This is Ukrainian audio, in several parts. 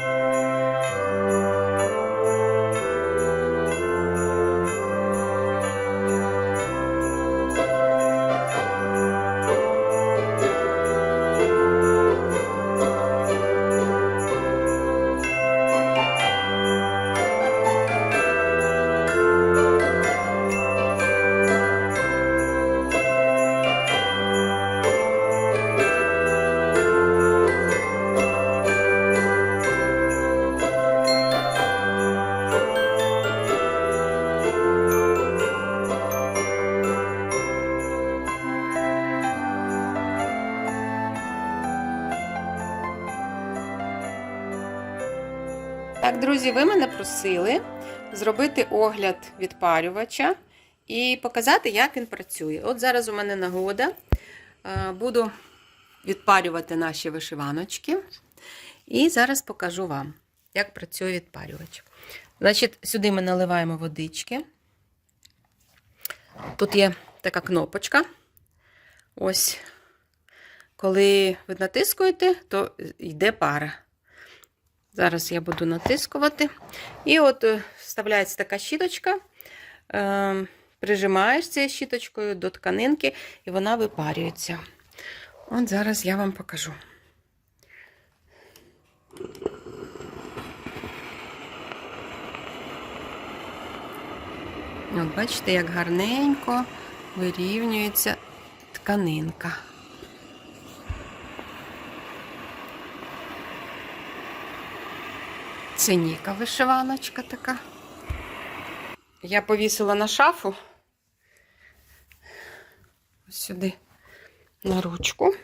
Bye. Так, друзі, ви мене просили зробити огляд відпарювача і показати, як він працює. От зараз у мене нагода. Е, Буду відпарювати наші вишиваночки. І зараз покажу вам, як працює відпарювач. Значить, сюди ми наливаємо водички. Тут є така кнопочка. Ось, коли ви натискуєте, то йде пара. Зараз я буду натискувати. І от е, вставляється така щіточка, е, прижимаєш цією щіточкою до тканинки, і вона випарюється. От зараз я вам покажу. От бачите, як гарненько вирівнюється тканинка. Це Ніка вишиваночка така. Я повісила на шафу. Ось сюди на ручку.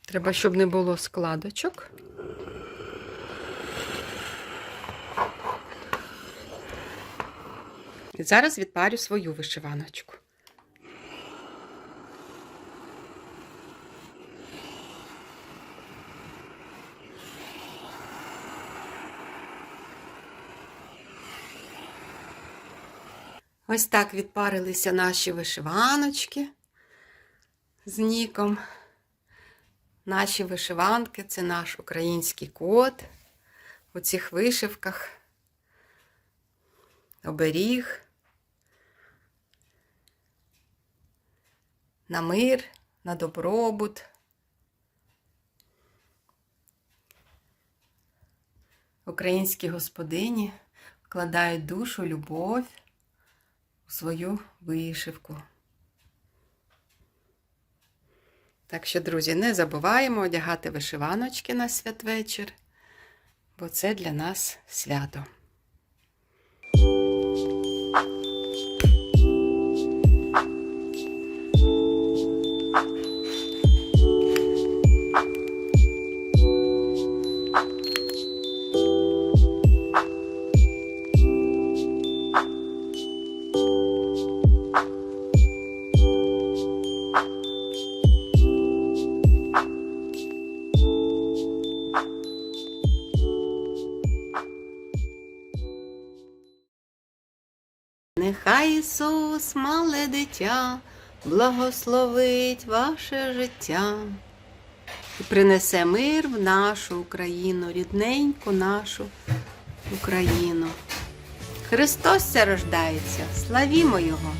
Треба, щоб не було складочок. І зараз відпарю свою вишиваночку. Ось так відпарилися наші вишиваночки з ніком. Наші вишиванки це наш український код у цих вишивках, оберіг, на мир, на добробут. Українські господині вкладають душу, любов свою вишивку. Так що, друзі, не забуваємо одягати вишиваночки на святвечір, бо це для нас свято. Нехай Ісус, мале дитя, благословить ваше життя і принесе мир в нашу Україну, рідненьку нашу Україну. Христос ся рождається, славімо Його!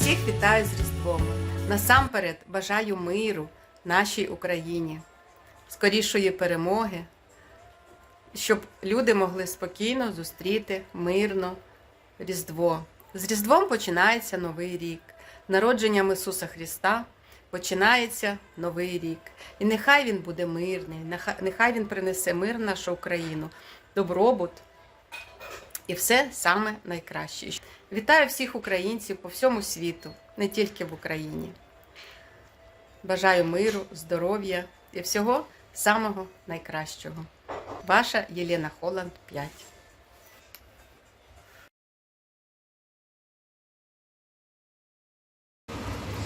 Всіх вітаю з Різдвом. Насамперед бажаю миру нашій Україні, скорішої перемоги, щоб люди могли спокійно зустріти мирно Різдво. З Різдвом починається Новий рік. Народженням Ісуса Христа починається Новий рік. І нехай Він буде мирний, нехай- Він принесе мир в нашу Україну, добробут і все саме найкраще. Вітаю всіх українців по всьому світу, не тільки в Україні. Бажаю миру, здоров'я і всього самого найкращого. Ваша Єлена Холланд 5.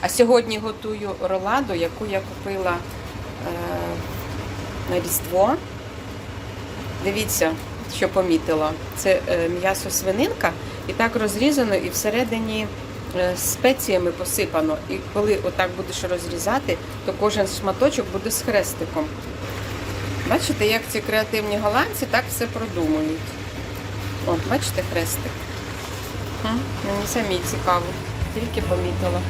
А сьогодні готую роладу, яку я купила на Різдво. Дивіться, що помітила. Це е, м'ясо свининка, і так розрізано, і всередині е, спеціями посипано. І коли отак будеш розрізати, то кожен шматочок буде з хрестиком. Бачите, як ці креативні голландці так все продумують. От, бачите, хрестик. Мені самі цікаво, тільки помітила.